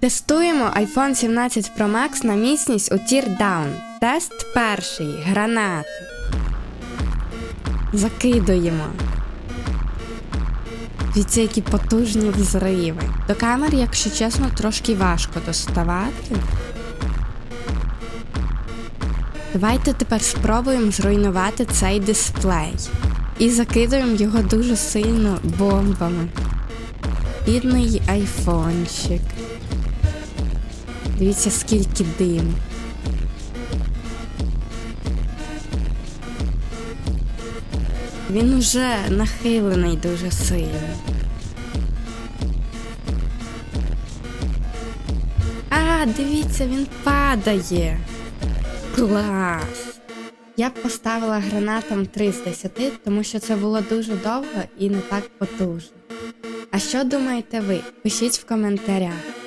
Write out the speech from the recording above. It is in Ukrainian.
Тестуємо iPhone 17 Pro Max на міцність у Tear Тест перший. Гранати. Закидуємо. Дивіться, які потужні взриви. До камер, якщо чесно, трошки важко доставати. Давайте тепер спробуємо зруйнувати цей дисплей. І закидуємо його дуже сильно бомбами. Бідний айфончик. Дивіться, скільки диму. Він уже нахилений дуже сильно. А, дивіться, він падає. Клас! Я б поставила гранатам 3 з 10, тому що це було дуже довго і не так потужно. А що думаєте ви? Пишіть в коментарях.